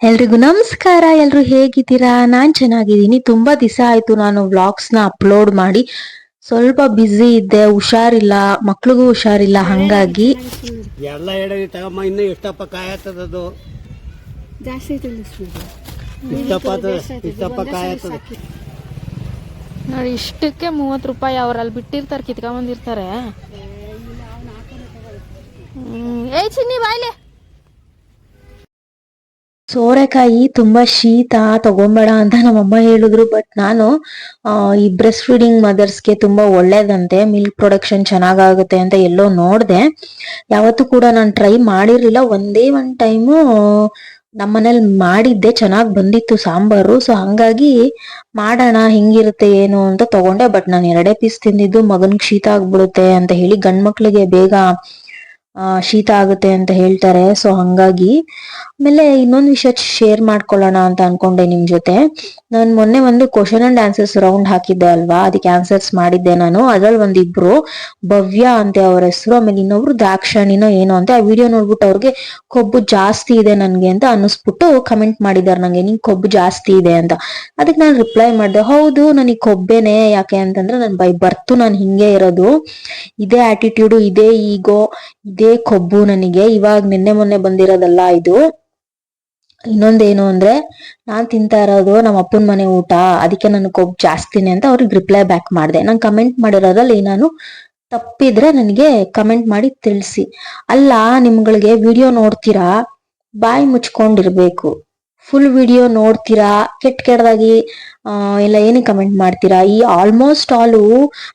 ಎಲ್ರಿಗೂ ನಮಸ್ಕಾರ ಎಲ್ರು ಹೇಗಿದ್ದೀರಾ? ನಾನ್ ಚೆನ್ನಾಗಿದ್ದೀನಿ. ತುಂಬಾ ದಿವಸ ಆಯ್ತು ನಾನು ವ್ಲಾಗ್ಸ್ನ ಅಪ್ಲೋಡ್ ಮಾಡಿ. ಸ್ವಲ್ಪ ಬ್ಯುಸಿ ಇದ್ದೆ ಹುಷಾರಿಲ್ಲ ಮಕ್ಳಿಗೂ ಹುಷಾರಿಲ್ಲ ಹಂಗಾಗಿ. ಎಲ್ಲ ಹೇಳಿ ತಗಮ್ಮ ಇನ್ನು ಎಷ್ಟಪ್ಪ ಕಾಯತದ ಅದು? ಜಾಸ್ತಿ ಇಷ್ಟಪ್ಪ ನೋಡಿ ಇಷ್ಟಕ್ಕೆ ಮೂವತ್ತು ರೂಪಾಯಿ ಅವ್ರು ಅಲ್ಲಿ ಬಿಟ್ಟಿರ್ತಾರೆ ಕಿತ್ಕೊಂಡ್ಬಂದಿರ್ತಾರೆ ಹ್ಮ್. ಏಯ್ ಚಿನ್ನಿ ಬಾಯ್ಲೆ. ಸೋರೆಕಾಯಿ ತುಂಬಾ ಶೀತ, ತಗೊಂಬೇಡ ಅಂತ ನಮ್ಮಮ್ಮ ಹೇಳಿದ್ರು. ಬಟ್ ನಾನು ಈ ಬ್ರೆಸ್ಟ್ ಫೀಡಿಂಗ್ ಮದರ್ಸ್ಗೆ ತುಂಬಾ ಒಳ್ಳೇದಂತೆ ಮಿಲ್ಕ್ ಪ್ರೊಡಕ್ಷನ್ ಚೆನ್ನಾಗಾಗುತ್ತೆ ಅಂತ ಎಲ್ಲೋ ನೋಡಿದೆ. ಯಾವತ್ತೂ ಕೂಡ ನಾನು ಟ್ರೈ ಮಾಡಿರ್ಲಿಲ್ಲ. ಒಂದೇ ಒಂದ್ ಟೈಮು ನಮ್ಮನೇಲಿ ಮಾಡಿದ್ದೆ. ಚೆನ್ನಾಗಿ ಬಂದಿತ್ತು ಸಾಂಬಾರು. ಸೊ ಹಂಗಾಗಿ ಮಾಡೋಣ, ಹೆಂಗಿರುತ್ತೆ, ಏನು ಅಂತ ತಗೊಂಡೆ. ಬಟ್ ನಾನು ಎರಡೇ ಪೀಸ್ ತಿಂದಿದ್ದು, ಮಗನಿಗೆ ಶೀತ ಆಗ್ಬಿಡುತ್ತೆ ಅಂತ ಹೇಳಿ ಗಂಡ್ ಮಕ್ಳಿಗೆ ಬೇಗ ಶೀತ ಆಗುತ್ತೆ ಅಂತ ಹೇಳ್ತಾರೆ. ಸೊ ಹಂಗಾಗಿ ಆಮೇಲೆ ಇನ್ನೊಂದು ವಿಷಯ ಶೇರ್ ಮಾಡ್ಕೊಳ್ಳೋಣ ಅಂತ ಅನ್ಕೊಂಡೆ ನಿಮ್ ಜೊತೆ. ನಾನು ಮೊನ್ನೆ ಒಂದು ಕ್ವಶನ್ ಅಂಡ್ ಆನ್ಸರ್ಸ್ ರೌಂಡ್ ಹಾಕಿದ್ದೆ ಅಲ್ವಾ? ಅದಕ್ಕೆ ಆನ್ಸರ್ಸ್ ಮಾಡಿದ್ದೆ ನಾನು. ಅದ್ರಲ್ಲಿ ಒಂದಿಬ್ರು ಭವ್ಯ ಅಂತೆ ಅವ್ರ ಹೆಸರು, ಆಮೇಲೆ ಇನ್ನೊಬ್ರು ದಾಕ್ಷಾಣಿನೋ ಏನೋ ಅಂತ. ಆ ವಿಡಿಯೋ ನೋಡ್ಬಿಟ್ಟು ಅವ್ರಿಗೆ ಕೊಬ್ಬು ಜಾಸ್ತಿ ಇದೆ ನನ್ಗೆ ಅಂತ ಅನ್ನಿಸ್ಬಿಟ್ಟು ಕಮೆಂಟ್ ಮಾಡಿದಾರೆ ನಂಗೆ. ನಿಂಗೆ ಕೊಬ್ಬು ಜಾಸ್ತಿ ಇದೆ ಅಂತ. ಅದಕ್ಕೆ ನಾನು ರಿಪ್ಲೈ ಮಾಡಿದೆ, ಹೌದು ನನಗೆ ಕೊಬ್ಬೇನೆ. ಯಾಕೆ ಅಂತಂದ್ರೆ ನನ್ ಬೈ, ಬರ್ತು ನಾನು ಹಿಂಗೆ ಇರೋದು. ಇದೇ ಆಟಿಟ್ಯೂಡು ಇದೇ ಈಗೋ ಇದೇ ಕೊಬ್ಬು ನನಗೆ. ಇವಾಗ ನಿನ್ನೆ ಮೊನ್ನೆ ಬಂದಿರೋದಲ್ಲ ಇದು. ಇನ್ನೊಂದೇನು ಅಂದ್ರೆ, ನಾನ್ ತಿಂತಾ ಇರೋದು ನಮ್ಮ ಅಪ್ಪನ ಮನೆ ಊಟ. ಅದಕ್ಕೆ ನನ್ ಕೊಬ್ಬು ಜಾಸ್ತಿನೇ ಅಂತ ಅವ್ರಿಗೆ ರಿಪ್ಲೈ ಬ್ಯಾಕ್ ಮಾಡಿದೆ. ನಾನು ಕಮೆಂಟ್ ಮಾಡಿರೋದ್ರಲ್ಲಿ ನಾನು ತಪ್ಪಿದ್ರೆ ನನಗೆ ಕಮೆಂಟ್ ಮಾಡಿ ತಿಳಿಸಿ. ಅಲ್ಲ, ನಿಮ್ಗಳಿಗೆ ವಿಡಿಯೋ ನೋಡ್ತೀರಾ? ಬಾಯಿ ಮುಚ್ಕೊಂಡಿರ್ಬೇಕು. ಫುಲ್ ವಿಡಿಯೋ ನೋಡ್ತೀರಾ? ಕೆಟ್ಟ ಕೆಟ್ಟದಾಗಿ ಎಲ್ಲ ಏನೇ ಕಮೆಂಟ್ ಮಾಡ್ತೀರಾ? ಈ almost all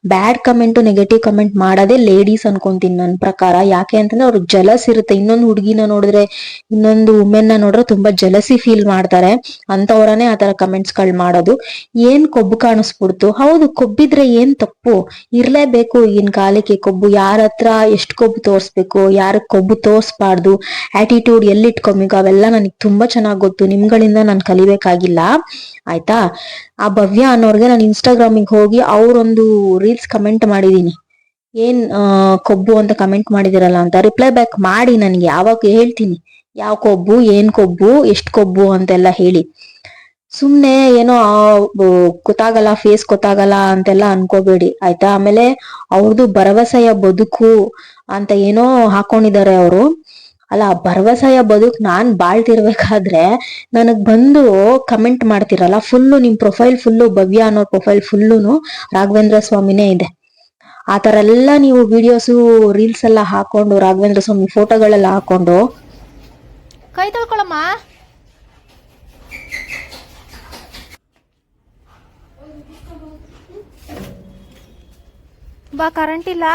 bad comment negative comment ಮಾಡೋದೇ ಲೇಡೀಸ್ ಅನ್ಕೊಂತೀನಿ ನನ್ನ ಪ್ರಕಾರ. ಯಾಕೆ ಅಂತಂದ್ರೆ ಅವ್ರಿಗೆ ಜಲಸ್ ಇರುತ್ತೆ. ಇನ್ನೊಂದು ಹುಡುಗಿನ ನೋಡಿದ್ರೆ, ಇನ್ನೊಂದು ವುಮೆನ್ನ ನೋಡಿದ್ರೆ ತುಂಬಾ ಜಲಸಿ ಫೀಲ್ ಮಾಡ್ತಾರೆ. ಅಂತವ್ರನೇ ಆತರ ಕಮೆಂಟ್ಸ್ಗಳು ಮಾಡೋದು. ಏನ್ ಕೊಬ್ಬು ಕಾಣಿಸ್ಬಿಡ್ತು? ಹೌದು, ಕೊಬ್ಬಿದ್ರೆ ಏನ್ ತಪ್ಪು? ಇರ್ಲೇಬೇಕು ಈಗಿನ ಕಾಲಕ್ಕೆ ಕೊಬ್ಬು. ಯಾರ ಹತ್ರ ಎಷ್ಟು ಕೊಬ್ಬು ತೋರಿಸ್ಬೇಕು? ಯಾರ ಕೊಬ್ಬು ತೋರಿಸ್ಬಾರ್ದು? ಆಟಿಟ್ಯೂಡ್ ಎಲ್ಲಿ ಇಟ್ಕೊಬೇಕು ಅವೆಲ್ಲ ನನಗೆ ತುಂಬಾ ಚೆನ್ನಾಗಿ ಗೊತ್ತು. ನಿಮ್ಗಳಿಂದ ನಾನು ಕಲಿಬೇಕಾಗಿಲ್ಲ. ಆಯ್ತಾ? ಆ ಭವ್ಯ ಅನ್ನೋರ್ಗೆ ನಾನು ಇನ್ಸ್ಟಾಗ್ರಾಮಿಗೆ ಹೋಗಿ ಅವ್ರೊಂದು ರೀಲ್ಸ್ ಕಮೆಂಟ್ ಮಾಡಿದೀನಿ. ಏನ್ ಕೊಬ್ಬು ಅಂತ ಕಮೆಂಟ್ ಮಾಡಿದಿರಲ್ಲ ಅಂತ ರಿಪ್ಲೈ ಬ್ಯಾಕ್ ಮಾಡಿ ನನಗೆ, ಯಾವಾಗ ಹೇಳ್ತೀನಿ. ಯಾವ ಕೊಬ್ಬು, ಏನ್ ಕೊಬ್ಬು, ಎಷ್ಟ್ ಕೊಬ್ಬು ಅಂತೆಲ್ಲ ಹೇಳಿ. ಸುಮ್ನೆ ಏನೋ ಗೊತ್ತಾಗಲ್ಲ ಫೇಸ್ ಗೊತ್ತಾಗಲ್ಲ ಅಂತೆಲ್ಲ ಅನ್ಕೋಬೇಡಿ, ಆಯ್ತಾ? ಆಮೇಲೆ ಅವ್ರದ್ದು ಭರವಸೆಯ ಬದುಕು ಅಂತ ಏನೋ ಹಾಕೊಂಡಿದ್ದಾರೆ ಅವರು. ಅಲ್ಲ, ಭರವಸೆಯ ಬದುಕ್ ನಾನ್ ಬಾಳ್ತಿರ್ಬೇಕಾದ್ರೆ ನನಗ್ ಬಂದು ಕಮೆಂಟ್ ಮಾಡ್ತಿರಲ್ಲ ಫುಲ್ಲು ನಿಮ್ ಪ್ರೊಫೈಲ್ ಫುಲ್ಲು ಭವ್ಯ ಅನ್ನೋ ಪ್ರೊಫೈಲ್ ಫುಲ್ಲುನು ರಾಘವೇಂದ್ರ ಸ್ವಾಮಿನೇ ಇದೆ. ಆ ತರ ಎಲ್ಲ ನೀವು ವಿಡಿಯೋಸು ರೀಲ್ಸ್ ಎಲ್ಲ ಹಾಕೊಂಡು, ರಾಘವೇಂದ್ರ ಸ್ವಾಮಿ ಫೋಟೋಗಳೆಲ್ಲ ಹಾಕೊಂಡು. ಕೈ ತೊಳ್ಕೊಳಮ್ಮ. ಬಾ ಕರೆಂಟ್ ಇಲ್ಲ.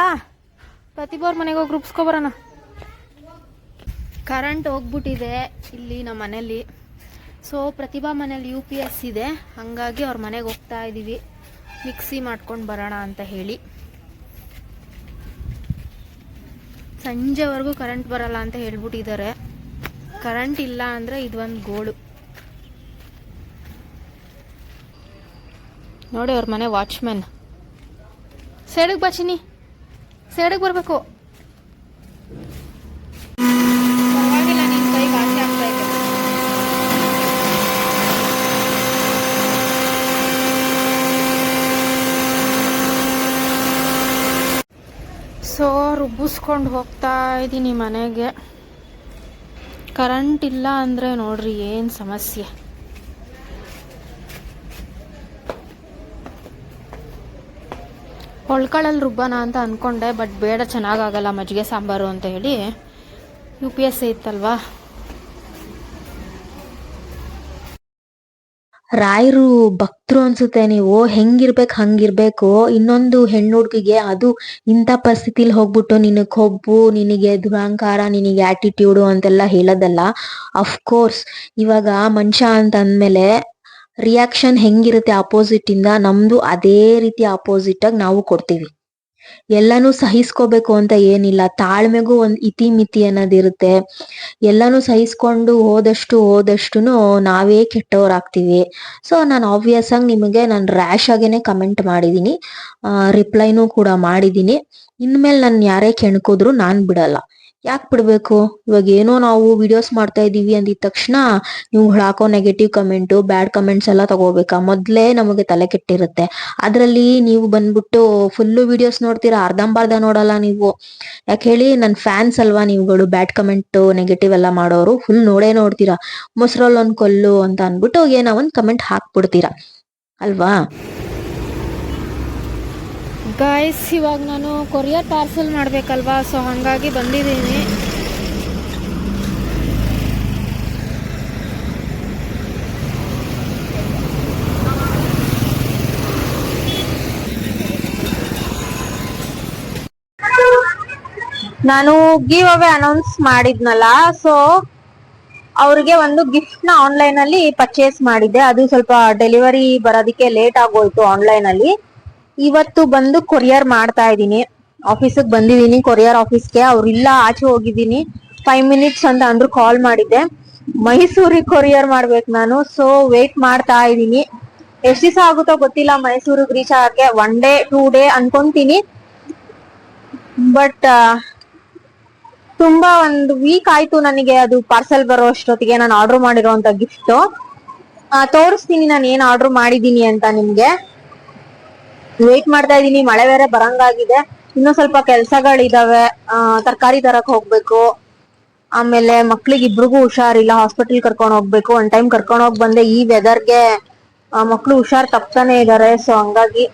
ಪ್ರತಿಭಾ ಮನೆಗೆ ಹೋಗಿ ರುಬ್ಸ್ಕೊಬರೋಣ ಕರೆಂಟ್ ಹೋಗ್ಬಿಟ್ಟಿದೆ ಇಲ್ಲಿ ನಮ್ಮ ಮನೇಲಿ ಸೊ ಪ್ರತಿಭಾ ಮನೇಲಿ ಯು ಪಿ ಎಸ್ ಇದೆ. ಹಾಗಾಗಿ ಅವ್ರ ಮನೆಗೆ ಹೋಗ್ತಾ ಇದ್ದೀವಿ ಮಿಕ್ಸಿ ಮಾಡ್ಕೊಂಡು ಬರೋಣ ಅಂತ ಹೇಳಿ. ಸಂಜೆವರೆಗೂ ಕರೆಂಟ್ ಬರಲ್ಲ ಅಂತ ಹೇಳ್ಬಿಟ್ಟಿದ್ದಾರೆ. ಕರೆಂಟ್ ಇಲ್ಲ ಅಂದರೆ ಇದೊಂದು ಗೋಳು. ನೋಡಿ ಅವ್ರ ಮನೆ ವಾಚ್ಮ್ಯಾನ್ ಸೈಡಿಗೆ ಬಚ್ಚಿನಿ ಸೈಡಿಗೆ ಬರಬೇಕು ಪರವಾಗಿಲ್ಲ ನಿನ್ನ ಕೈ ವಾಸಿ ಆಗ್ತಾ ಇದೆ ಸೊ ರುಬ್ಬಿಸ್ಕೊಂಡು ಹೋಗ್ತಾ ಇದ್ದೀನಿ ಮನೆಗೆ. ಕರೆಂಟ್ ಇಲ್ಲ ಅಂದರೆ ನೋಡ್ರಿ ಏನು ಸಮಸ್ಯೆ. ಹೊಳ್ಕಳಲ್ಲಿ ರುಬ್ಬೋಣ ಅಂತ ಅಂದ್ಕೊಂಡೆ ಬಟ್ ಬೇಡ ಚೆನ್ನಾಗಾಗಲ್ಲ ಮಜ್ಜಿಗೆ ಸಾಂಬಾರು ಅಂತ ಹೇಳಿ. ಯು ಪಿ ಎಸ್ ಇತ್ತಲ್ವಾ? ರಾಯರು ಭಕ್ತರು ಅನ್ಸುತ್ತೆ ನೀವು, ಹೆಂಗಿರ್ಬೇಕು ಹಂಗಿರ್ಬೇಕು. ಇನ್ನೊಂದು ಹೆಣ್ಣು ಹುಡುಗಿಗೆ ಅದು ಇಂಥ ಪರಿಸ್ಥಿತಿಲಿ ಹೋಗ್ಬಿಟ್ಟು ನಿನಗೆ ಕೊಬ್ಬು, ನಿನಗೆ ದುರಹಂಕಾರ, ನಿನಗೆ ಆಟಿಟ್ಯೂಡು ಅಂತೆಲ್ಲ ಹೇಳೋದಲ್ಲ. ಅಫ್ಕೋರ್ಸ್ ಇವಾಗ ಮನುಷ್ಯ ಅಂತ ಅಂದ್ಮೇಲೆ ರಿಯಾಕ್ಷನ್ ಹೆಂಗಿರುತ್ತೆ ಅಪೋಸಿಟ್ ಇಂದ, ನಮ್ದು ಅದೇ ರೀತಿ ಅಪೋಸಿಟ್ ಆಗಿ ನಾವು ಕೊಡ್ತೀವಿ. ಎಲ್ಲಾನು ಸಹಿಸ್ಕೋಬೇಕು ಅಂತ ಏನಿಲ್ಲ. ತಾಳ್ಮೆಗೂ ಒಂದ್ ಇತಿ ಮಿತಿ ಅನ್ನೋದಿರುತ್ತೆ. ಎಲ್ಲಾನು ಸಹಿಸ್ಕೊಂಡು ಹೋದಷ್ಟು ಹೋದಷ್ಟುನು ನಾವೇ ಕೆಟ್ಟವರಾಗ್ತೀವಿ. ಸೊ ನಾನು ಆಬ್ವಿಯಸ್ ಆಗಿ ನಿಮಗೆ ನಾನು ರ್ಯಾಶ್ ಆಗೇನೆ ಕಮೆಂಟ್ ಮಾಡಿದೀನಿ. ರಿಪ್ಲೈನೂ ಕೂಡ ಮಾಡಿದೀನಿ. ಇನ್ಮೇಲೆ ನಾನು ಯಾರೇ ಕೆಣ್ಕಿದ್ರು ನಾನ್ ಬಿಡಲ್ಲ. ಯಾಕೆ ಬಿಡ್ಬೇಕು? ಇವಾಗ ಏನೋ ನಾವು ವಿಡಿಯೋಸ್ ಮಾಡ್ತಾ ಇದೀವಿ ಅಂದಿದ ತಕ್ಷಣ ನೀವು ಹಾಕೋ ನೆಗೆಟಿವ್ ಕಮೆಂಟ್ ಬ್ಯಾಡ್ ಕಮೆಂಟ್ಸ್ ಎಲ್ಲ ತಗೋಬೇಕಾ? ಮೊದ್ಲೇ ನಮಗೆ ತಲೆ ಕೆಟ್ಟಿರುತ್ತೆ. ಅದ್ರಲ್ಲಿ ನೀವು ಬಂದ್ಬಿಟ್ಟು ಫುಲ್ಲು ವಿಡಿಯೋಸ್ ನೋಡ್ತೀರಾ? ಅರ್ಧಂಬರ್ಧ ನೋಡಲ್ಲ ನೀವು. ಯಾಕೆ ಹೇಳಿ, ನನ್ ಫ್ಯಾನ್ಸ್ ಅಲ್ವಾ ನೀವುಗಳು? ಬ್ಯಾಡ್ ಕಮೆಂಟ್ ನೆಗೆಟಿವ್ ಎಲ್ಲ ಮಾಡೋರು ಫುಲ್ ನೋಡೇ ನೋಡ್ತೀರಾ? ಮೊಸರಲ್ಲಿ ಒಂದ್ ಕೊಲ್ಲು ಅಂತ ಅನ್ಬಿಟ್ಟು ಏನೋ ಒಂದ್ ಕಮೆಂಟ್ ಹಾಕ್ಬಿಡ್ತೀರಾ? ಅಲ್ವಾ? ಗಾಯ್ಸ್ ಇವಾಗ ನಾನು ಕೊರಿಯರ್ ಪಾರ್ಸಲ್ ಮಾಡಬೇಕಲ್ವಾ? ಸೊ ಹಾಗಾಗಿ ಬಂದಿದ್ದೀನಿ. ನಾನು ಗಿವ್ ಅವೇ ಅನೌನ್ಸ್ ಮಾಡಿದ್ನಲ್ಲ ಸೊ ಅವ್ರಿಗೆ ಒಂದು ಗಿಫ್ಟ್ನ ಆನ್ಲೈನ್ ಅಲ್ಲಿ ಪರ್ಚೇಸ್ ಮಾಡಿದ್ದೆ. ಅದು ಸ್ವಲ್ಪ ಡೆಲಿವರಿ ಬರೋದಕ್ಕೆ ಲೇಟ್ ಆಗೋಯ್ತು ಆನ್ಲೈನ್ ಅಲ್ಲಿ. ಇವತ್ತು ಬಂದು ಕೊರಿಯರ್ ಮಾಡ್ತಾ ಇದ್ದೀನಿ. ಆಫೀಸಿಗೆ ಬಂದಿದ್ದೀನಿ. ಕೊರಿಯರ್ ಆಫೀಸ್ಗೆ. ಅವ್ರು ಇಲ್ಲ, ಆಚೆ ಹೋಗಿದ್ದೀನಿ. ಫೈವ್ ಮಿನಿಟ್ಸ್ ಅಂತ ಅಂದ್ರು ಕಾಲ್ ಮಾಡಿದ್ದೆ. ಮೈಸೂರಿಗೆ ಕೊರಿಯರ್ ಮಾಡ್ಬೇಕು ನಾನು. ಸೊ ವೇಟ್ ಮಾಡ್ತಾ ಇದ್ದೀನಿ. ಎಷ್ಟ್ ದಿವಸ ಆಗುತ್ತೋ ಗೊತ್ತಿಲ್ಲ. ಮೈಸೂರಿಗೆ ರೀಚ್ ಆಗಕ್ಕೆ ಒನ್ ಡೇ ಟೂ ಡೇ ಅನ್ಕೊಂತೀನಿ. ಬಟ್ ತುಂಬಾ ಒಂದು ವೀಕ್ ಆಯ್ತು ನನಗೆ ಅದು ಪಾರ್ಸೆಲ್ ಬರೋ ಅಷ್ಟೊತ್ತಿಗೆ. ನಾನು ಆರ್ಡರ್ ಮಾಡಿರೋ ಗಿಫ್ಟ್ ತೋರಿಸ್ತೀನಿ ನಾನು ಏನ್ ಆರ್ಡರ್ ಮಾಡಿದೀನಿ ಅಂತ ನಿಮ್ಗೆ. ವೇಟ್ ಮಾಡ್ತಾ ಇದೀನಿ ಮಳೆ ಬೇರೆ ಬರಂಗಾಗಿದೆ. ಇನ್ನೂ ಸ್ವಲ್ಪ ಕೆಲ್ಸಗಳಿದಾವೆ. ತರಕಾರಿ ತರಕ್ ಹೋಗ್ಬೇಕು. ಆಮೇಲೆ ಮಕ್ಳಿಗೆ ಇಬ್ರಿಗೂ ಹುಷಾರಿಲ್ಲ. ಹಾಸ್ಪಿಟಲ್ ಕರ್ಕೊಂಡು ಹೋಗ್ಬೇಕು. ಒನ್ ಟೈಮ್ ಕರ್ಕೊಂಡು ಹೋಗ್ ಬಂದೆ. ಈ ವೆದರ್ಗೆ ಮಕ್ಳು ಹುಷಾರ್ ತಪ್ತಾನೆ ಇದಾರೆ. ಸೊ ಹಂಗಾಗಿ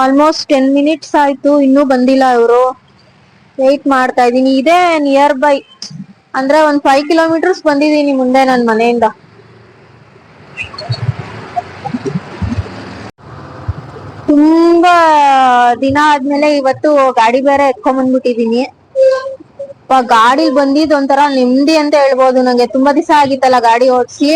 ಆಲ್ಮೋಸ್ಟ್ ಟೆನ್ ಮಿನಿಟ್ಸ್ ಆಯ್ತು. ಇನ್ನೂ ಬಂದಿಲ್ಲ ಇವರು. ವೆಯ್ಟ್ ಮಾಡ್ತಾ ಇದೀನಿ ಇದೇ ನಿಯರ್ ಬೈ ಅಂದ್ರೆ ಒಂದ್ ಫೈವ್ ಕಿಲೋಮೀಟರ್ಸ್ ಬಂದಿದೀನಿ ಮುಂದೆ ನನ್ ಮನೆಯಿಂದ. ತುಂಬಾ ದಿನ ಆದ್ಮೇಲೆ ಇವತ್ತು ಗಾಡಿ ಬೇರೆ ಎತ್ಕೊಂಡ್ ಬಂದ್ಬಿಟ್ಟಿದೀನಿ. ಗಾಡಿ ಬಂದಿದ್ ಒಂಥರ ನೆಮ್ಮದಿ ಅಂತ ಹೇಳ್ಬೋದು. ನಂಗೆ ತುಂಬಾ ದಿವಸ ಆಗಿತ್ತಲ್ಲ ಗಾಡಿ ಓಡಿಸಿ.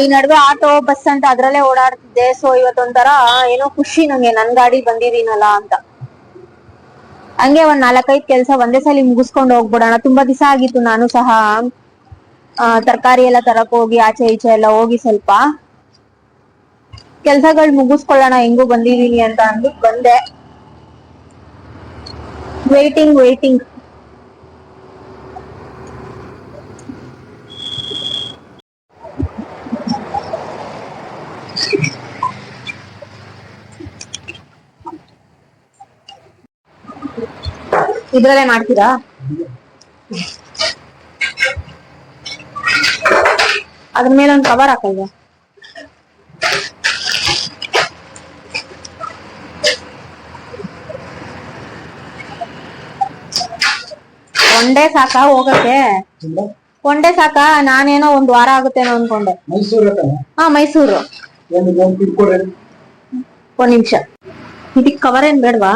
ಈ ನಡುವೆ ಆಟೋ, ಬಸ್ ಅಂತ ಅದ್ರಲ್ಲೇ ಓಡಾಡ್ತಿದ್ದೆ. ಸೊ ಇವತ್ತೊಂಥರ ಏನೋ ಖುಷಿ ನಂಗೆ ನನ್ ಗಾಡಿ ಬಂದಿದೀನಲ್ಲ ಅಂತ. ಹಂಗೆ ಒಂದ್ ನಾಲ್ಕೈದು ಕೆಲ್ಸ ಒಂದೇ ಸಲ ಮುಗಿಸ್ಕೊಂಡು ಹೋಗ್ಬಿಡೋಣ. ತುಂಬಾ ದಿವಸ ಆಗಿತ್ತು ನಾನು ಸಹ. ತರಕಾರಿ ಎಲ್ಲ ತರಕ್ ಹೋಗಿ, ಆಚೆ ಈಚೆ ಎಲ್ಲ ಹೋಗಿ ಸ್ವಲ್ಪ. ಕೆಲ್ಸಗಳು ಮುಗಿಸ್ಕೊಳ್ಳೋಣ, ಹೆಂಗು ಬಂದಿದೀನಿ ಅಂತ ಅಂದ್ಬಿಟ್ಟು ಬಂದೆ. ವೇಟಿಂಗ್ ವೇಟಿಂಗ್ ಇದ್ರಲ್ಲೇ ಮಾಡ್ತೀರಾ? ಅದ್ರ ಮೇಲೆ ಒಂದು ಕವರ್ ಹಾಕಲ್ವಾ? ಒಂದೇ ಸಾಕಾ ಹೋಗಕ್ಕೆ? ಒಂದೇ ಸಾಕಾ? ನಾನೇನೋ ಒಂದ್ ವಾರ ಆಗುತ್ತೇನೋ ಅನ್ಕೊಂಡೆ. ಮೈಸೂರು ಹಾ ಮೈಸೂರು. ಒಂದ್ ನಿಮಿಷ. ಇದಕ್ ಕವರ್ ಏನ್ ಬೇಡವಾ?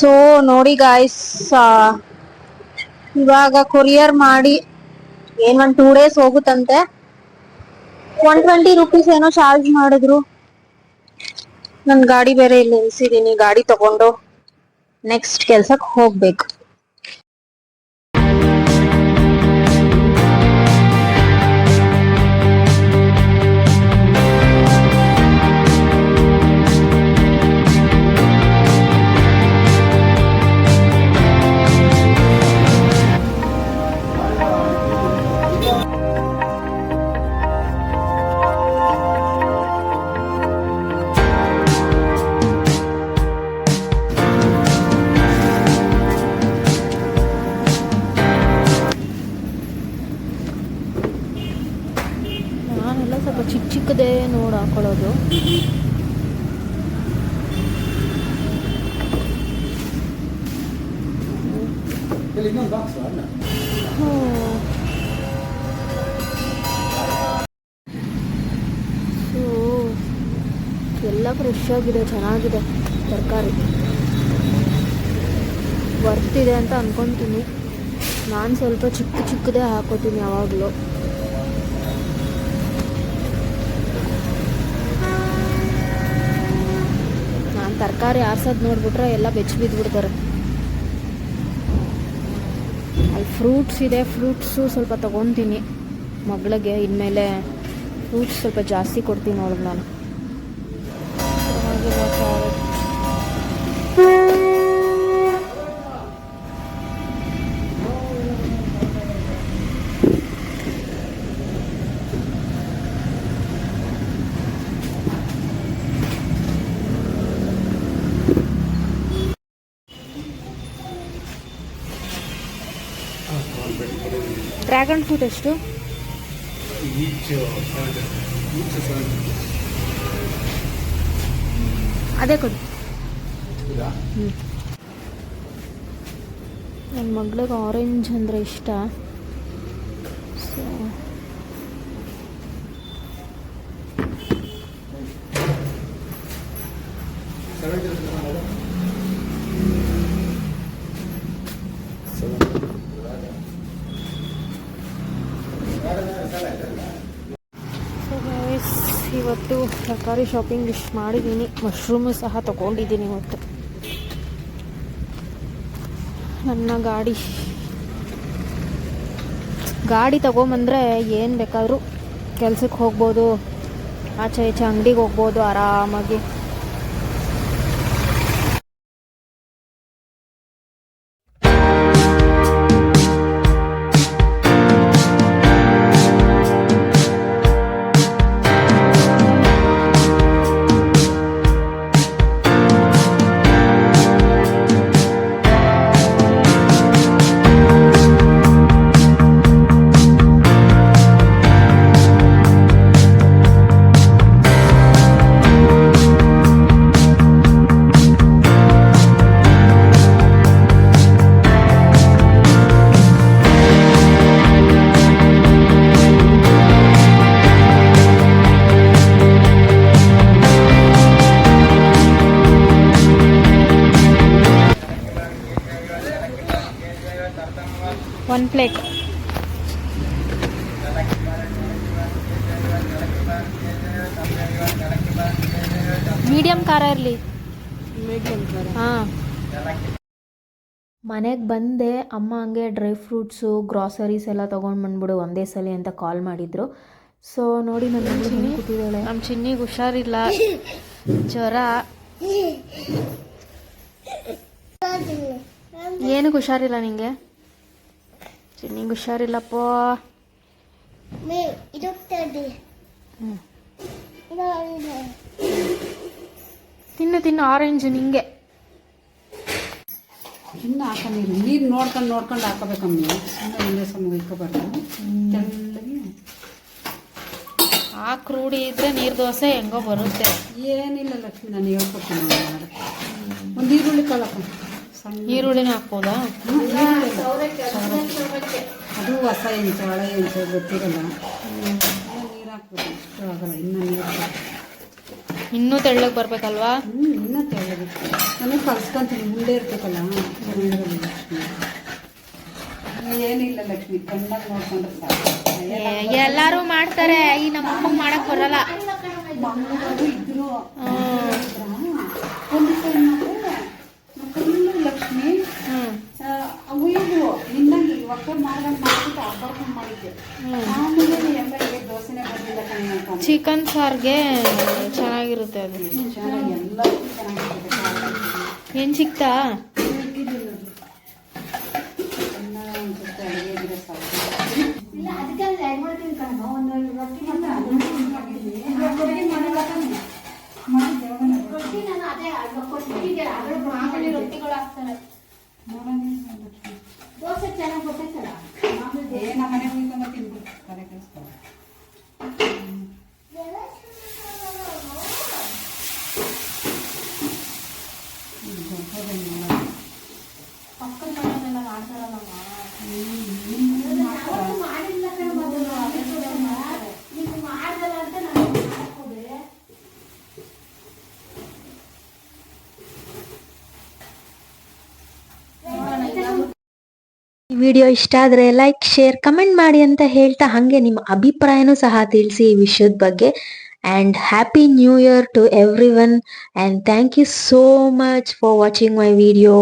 ಸೊ ನೋಡಿ ಗಾಯ್ಸ್ ಇವಾಗ ಕೊರಿಯರ್ ಮಾಡಿ ಏನ್ ಒಂದ್ ಟೂ ಡೇಸ್ ಹೋಗುತ್ತಂತೆ. ಒನ್ ಟ್ವೆಂಟಿ ರುಪೀಸ್ ಏನೋ ಚಾರ್ಜ್ ಮಾಡಿದ್ರು. ನನ್ ಗಾಡಿ ಬೇರೆ ಇಲ್ಲಿ ನಿಲ್ಸಿದೀನಿ, ಗಾಡಿ ತಗೊಂಡು ನೆಕ್ಸ್ಟ್ ಕೆಲ್ಸಕ್ ಹೋಗ್ಬೇಕು. ಚಿಕ್ಕದೇ ನೋಡಿ ಹಾಕೊಳ್ಳೋದು. ಸೊ ಎಲ್ಲ ಫ್ರೆಶ್ ಆಗಿದೆ ಚೆನ್ನಾಗಿದೆ ತರಕಾರಿ. ವರ್ತಿದೆ ಇದೆ ಅಂತ ಅಂದ್ಕೊತೀನಿ ನಾನು ಸ್ವಲ್ಪ ಚಿಕ್ಕ ಚಿಕ್ಕದೇ ಹಾಕೋತೀನಿ ಯಾವಾಗಲೂ. ತರಕಾರಿ ಆರ್ಸೋದು ನೋಡ್ಬಿಟ್ರೆ ಎಲ್ಲ ಬೆಚ್ಚ ಬಿದ್ದುಬಿಡ್ತಾರೆ ಅಲ್ಲಿ ಫ್ರೂಟ್ಸ್ ಇದೆ ಫ್ರೂಟ್ಸು ಸ್ವಲ್ಪ ತೊಗೊತೀನಿ. ಮಗಳಿಗೆ ಇನ್ಮೇಲೆ ಫ್ರೂಟ್ಸ್ ಸ್ವಲ್ಪ ಜಾಸ್ತಿ ಕೊಡ್ತೀನಿ ಅವಳಿಗೆ ನಾನು. ಡ್ರ್ಯಾಗನ್ ಫ್ರೂಟ್ ಎಷ್ಟು? ಅದೇ ಕೊಡಿ. ನನ್ನ ಮಗಳಿಗೆ ಆರೆಂಜ್ ಅಂದರೆ ಇಷ್ಟ. ಸೊ ಸೊ ಗೈಸ್ ಇವತ್ತು ತರಕಾರಿ ಶಾಪಿಂಗ್ ಇಷ್ಟು ಮಾಡಿದ್ದೀನಿ ಮಶ್ರೂಮು ಸಹ ತಗೊಂಡಿದ್ದೀನಿ ಇವತ್ತು. ನನ್ನ ಗಾಡಿ. ಗಾಡಿ ತಗೊಂಬಂದರೆ ಏನು ಬೇಕಾದರೂ ಕೆಲ್ಸಕ್ಕೆ ಹೋಗ್ಬೋದು. ಆಚೆ ಈಚೆ ಅಂಗಡಿಗೆ ಹೋಗ್ಬೋದು ಆರಾಮಾಗಿ. ಒನ್ ಪ್ಲೇಟ್ ಮೀಡಿಯಂ ಖಾರ ಇರಲಿ. ಹಾಂ. ಮನೆಗೆ ಬಂದೆ ಅಮ್ಮ ಹಂಗೆ ಡ್ರೈ ಫ್ರೂಟ್ಸು ಗ್ರಾಸರೀಸ್ ಎಲ್ಲ ತೊಗೊಂಡು ಬಂದ್ಬಿಡು ಒಂದೇ ಸಲ ಅಂತ ಕಾಲ್ ಮಾಡಿದ್ರು. ಸೊ ನೋಡಿ ನನ್ನ ಕೂತಿದ್ದಾಳೆ. ನಮ್ಮ ಚಿನ್ನಿಗೆ ಹುಷಾರಿಲ್ಲ. ಜ್ವರ. ಏನಕ್ಕೆ ಹುಷಾರಿಲ್ಲ ನಿಂಗೆ? ಚಿನ್ನಿಗೆ ಹುಷಾರಿಲ್ಲಪ್ಪ. ತಿನ್ನು ತಿನ್ನು ಆರೆಂಜ್ ನಿಂಗೆ. ಇನ್ನು ಹಾಕೊಂಡಿರಿ ನೀರು ನೋಡ್ಕೊಂಡು ನೋಡ್ಕೊಂಡು ಹಾಕೋಬೇಕಮ್ಮಿ ಸುಮ್ಮನೆ ಒಂದೇ ಸಮಯ ಇಕ್ಕೋಬಾರ್ದು. ತೆಳ್ಳಗೆ. ಆ ರೂಢಿ ಇದ್ರೆ ನೀರು ದೋಸೆ ಹೆಂಗೋ ಬರುತ್ತೆ. ಏನಿಲ್ಲ ಲಕ್ಷ್ಮಿ ನಾನು ಹೇಳ್ಕೊಡ್ತೀನಿ ಒಂದು ಈರುಳ್ಳಿ ಸಣ್ಣ ಈರುಳ್ಳಿನ ಹಾಕ್ಬೋದಾ. ಅದು ಹೊಸ ಎಂಚ ಹಳೆ ಎಂಚು ಗೊತ್ತಿರಲ್ಲ. ನೀರು ಹಾಕ್ಬೋದು. ಇಷ್ಟು ಆಗಲ್ಲ ಇನ್ನು ನೀರು ಇನ್ನೂ ತೆಳ್ಳಗೆ ಬರ್ಬೇಕಲ್ವಾ? ಹ್ಞೂ ಇನ್ನೂ ತೆಳ್ಳಗೆ. ನಾನು ಕಲ್ಸ್ಕೊಂತೀನಿ ಮುಂದೆ ಇರ್ತಕ್ಕಲ್ಲ ಏನಿಲ್ಲ ಲಕ್ಷ್ಮಿ ಕಣ್ಣಾಗ ನೋಡ್ಕೊಂಡ್ರೆ ಸಾಕು. ಎಲ್ಲಾರು ಮಾಡ್ತಾರೆ ಈ ನಮ್ಮ ಅಮ್ಮಂಗ್ ಮಾಡಕ್ ಬರಲ್ಲ. ಇದ್ರು ಹ್ಮ್. ಒಂದು ಫುಲ್ಲು ಲಕ್ಷ್ಮಿ ಇದ್ವು ನಿನ್ನಂಗೆ ಒಕ್ಕರ್ ಮಾಡ್ದಂಗೆ ಮಾಡ್ಬಿಟ್ಟು ಹಬ್ಬರ್ಕೊಂಡು ಮಾಡಿದ್ದೆ. ಆಮೇಲೆ ಎಂಬರಿಗೆ ದೋಸೆನೇ ಬಂದಿಲ್ಲ ಕಣೆ ಅಂತ ಚಿಕನ್ ಸಾರ್ಗೆ ಚೆನ್ನಾಗಿರುತ್ತೆ ಅದು. ಚೆನ್ನಾಗಿ ಎಲ್ಲ. ಏನ್ ಸಿಕ್ತಾ ಇಕ್ಕಿದ್ದೀನಿ ನೋಡ್ರಿ. ಅನ್ನ ಒಂದ್ ಸ್ವಲ್ಪ ಅಡುಗೆ ಇದ್ರೆ ಸಾಕು ಏ ನಮ್ಮ ಮನೆಗೆ ಹೋಗ್ಕೊಂಡು ತಿನ್ಬಿಡು ತಲೆ ಕೆಡಿಸ್ಕೊಬೇಡ. ಇದು ದೊಡ್ಡದೇನು ನೋಡಲ್ಲ. ನೋಡೋಣ ಈ ವಿಡಿಯೋ ಇಷ್ಟ ಆದ್ರೆ ಲೈಕ್ ಶೇರ್ ಕಮೆಂಟ್ ಮಾಡಿ ಅಂತ ಹೇಳ್ತಾ ಹಾಗೆ ನಿಮ್ಮ ಅಭಿಪ್ರಾಯನೂ ಸಹ ತಿಳಿಸಿ ಈ ವಿಷಯದ ಬಗ್ಗೆ. And happy new year to everyone and thank you so much for watching my video